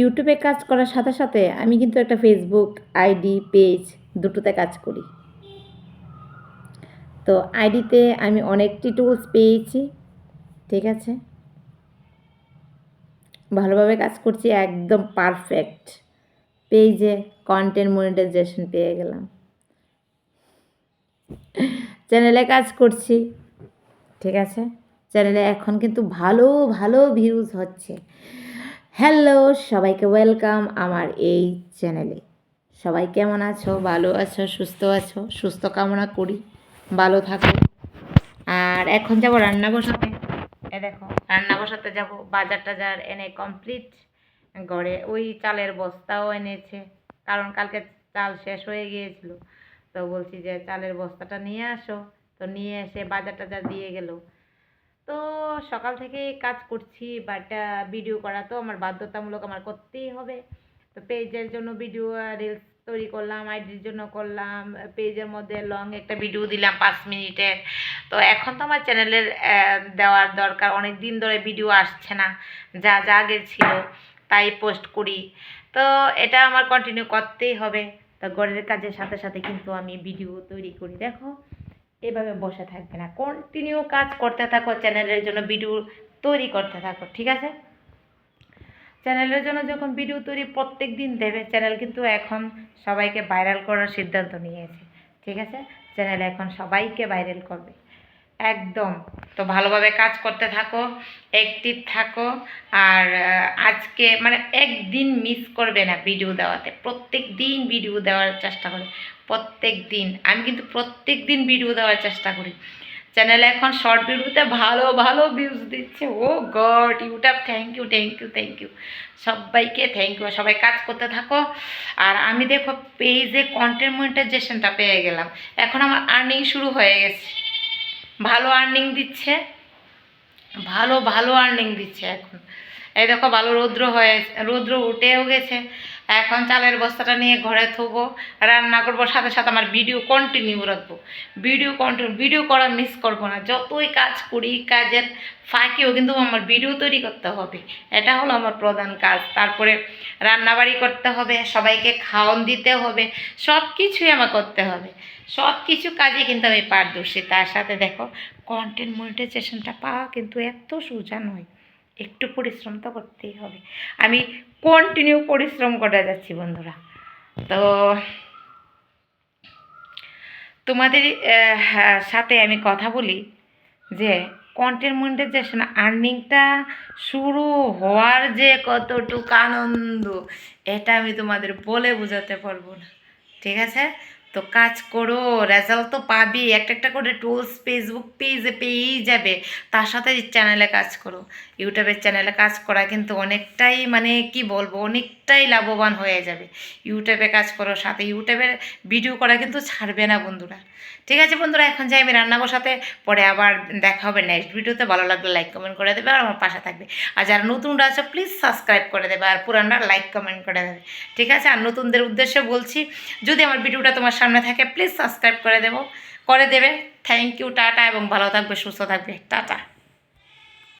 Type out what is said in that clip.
ইউটিউবে কাজ করার সাথে সাথে আমি কিন্তু একটা ফেসবুক আইডি, পেজ দুটোতে কাজ করি। তো আইডিতে আমি অনেকটি টুলস পেয়েছি, ঠিক আছে? ভালোভাবে কাজ করছি, একদম পারফেক্ট পেজে কন্টেন্ট মনিটাইজেশন পেয়ে গেলাম। চ্যানেলে কাজ করছি, ঠিক আছে? চ্যানেলে এখন কিন্তু ভালো ভালো ভিউজ হচ্ছে। হ্যালো, সবাইকে ওয়েলকাম আমার এই চ্যানেলে। সবাই কেমন আছো? ভালো আছো? সুস্থ আছো? সুস্থ কামনা করি। ভালো থাকো। আর এখন যাব রান্না বসাতে। এ দেখো, রান্না বসাতে যাব। বাজার টাজার এনে কমপ্লিট ঘরে ওই চালের বস্তাও এনেছে। কারণ কালকে চাল শেষ হয়ে গিয়েছিল। তো বলছি যে, চালের বস্তাটা নিয়ে আসো। তো নিয়ে এসে বাজার টাজার দিয়ে গেল। তো সকাল থেকে কাজ করছি বাট ভিডিও করা তো আমার বাধ্যতামূলক আমার করতেই হবে। তো পেজের জন্য ভিডিও রিলস তৈরি করলাম আইডির জন্য করলাম, পেজের মধ্যে লং একটা ভিডিও দিলাম পাঁচ মিনিটের। তো এখন তো আমার চ্যানেলের দেওয়ার দরকার অনেক দিন ধরে ভিডিও আসছে না, যা যা আগের ছিল, তাই পোস্ট করি। তো এটা আমার কন্টিনিউ করতেই হবে। তো ঘরের কাজের সাথে সাথে কিন্তু আমি ভিডিও তৈরি করি, দেখো। এভাবে বসে থাকবে না। কন্টিনিউ কাজ করতে থাকো চ্যানেলের জন্য ভিডিও তৈরি করতে থাকো, ঠিক আছে? চ্যানেলের জন্য যখন ভিডিও তৈরি প্রত্যেক দিন দেবে চ্যানেল কিন্তু এখন সবাইকে ভাইরাল করার সিদ্ধান্ত নিয়েছে, ঠিক আছে? চ্যানেল এখন সবাইকে ভাইরাল করবে। একদম। তো ভালোভাবে কাজ করতে থাকো অ্যাক্টিভ থাকো, আর আজকে মানে একদিন মিস করবে না ভিডিও দেওয়াতে। প্রত্যেক দিন ভিডিও দেওয়ার চেষ্টা করে। প্রত্যেক দিন। আমি কিন্তু প্রত্যেক দিন ভিডিও দেওয়ার চেষ্টা করি। চ্যানেলে এখন শর্ট ভিডিওতে ভালো ভালো ভিউজ দিচ্ছে। ও God, YouTube thank you thank you thank you সবাইকে থ্যাংক ইউ সবাই কাজ করতে থাকো। আর আমি দেখো পেজে কন্টেন্ট মনিটাইজেশনটা পেয়ে গেলাম। এখন আমার আর্নিং শুরু হয়ে গেছে। ভালো আর্নিং দিচ্ছে। ভালো ভালো আর্নিং দিচ্ছে এখন। এই দেখো, ভালো রৌদ্র হয়ে রৌদ্র উঠেও গেছে। এখন চালের বস্তাটা নিয়ে ঘরে থবো, রান্না করব, সাথে সাথে আমার ভিডিও কন্টিনিউ রাখব। ভিডিও কন্টিনিউ ভিডিও করা মিস করব না। যতই কাজ করি, কাজের ফাঁকেও কিন্তু আমার ভিডিও তৈরি করতে হবে। এটা হলো আমার প্রধান কাজ। তারপরে রান্নাবাড়ি করতে হবে, সবাইকে খাওয়ান দিতে হবে সব কিছুই আমার করতে হবে। সব কিছু কাজে কিন্তু আমি পারদর্শী। তার সাথে দেখো কন্টেন্ট মনিটাইজেশনটা পাওয়া কিন্তু এত সোজা নয়। একটু পরিশ্রম তো করতেই হবে। আমি কন্টিনিউ পরিশ্রম করা যাচ্ছি বন্ধুরা। তো তোমাদের হ্যাঁ, সাথে আমি কথা বলি যে কন্টেন্ট মনিটাইজেশন আর্নিংটা শুরু হওয়ার যে কতটুকু আনন্দ এটা আমি তোমাদের বলে বোঝাতে পারব না। ঠিক আছে? তো কাজ করো রেজাল্ট তো পাবি। একটা একটা করে টুলস ফেসবুক পেজে পেয়েই যাবে। তার সাথে চ্যানেলে কাজ করো। ইউটিউবের চ্যানেলে কাজ করা কিন্তু অনেকটাই মানে কি বলব, অনেকটাই লাভবান হয়ে যাবে। ইউটিউবে কাজ করো, সাথে ইউটিউবের ভিডিও করা কিন্তু ছাড়বে না বন্ধুরা। ঠিক আছে বন্ধুরা, এখন যাই আমি রান্না বসাতে, পরে আবার দেখা হবে নেক্সট ভিডিওতে ভালো লাগলে লাইক কমেন্ট করে দেবে আর আমার পাশে থাকবে। আর যারা নতুনরা আছে প্লিজ সাবস্ক্রাইব করে দেবে আর পুরানরা লাইক কমেন্ট করে দেবে। ঠিক আছে, আর নতুনদের উদ্দেশ্যে বলছি, যদি আমার ভিডিওটা তোমার সামনে থাকে প্লিজ সাবস্ক্রাইব করে দেবো। করে দেবে। থ্যাংক ইউ টাটা এবং ভালো থাকবে, সুস্থ থাকবে, টাটা।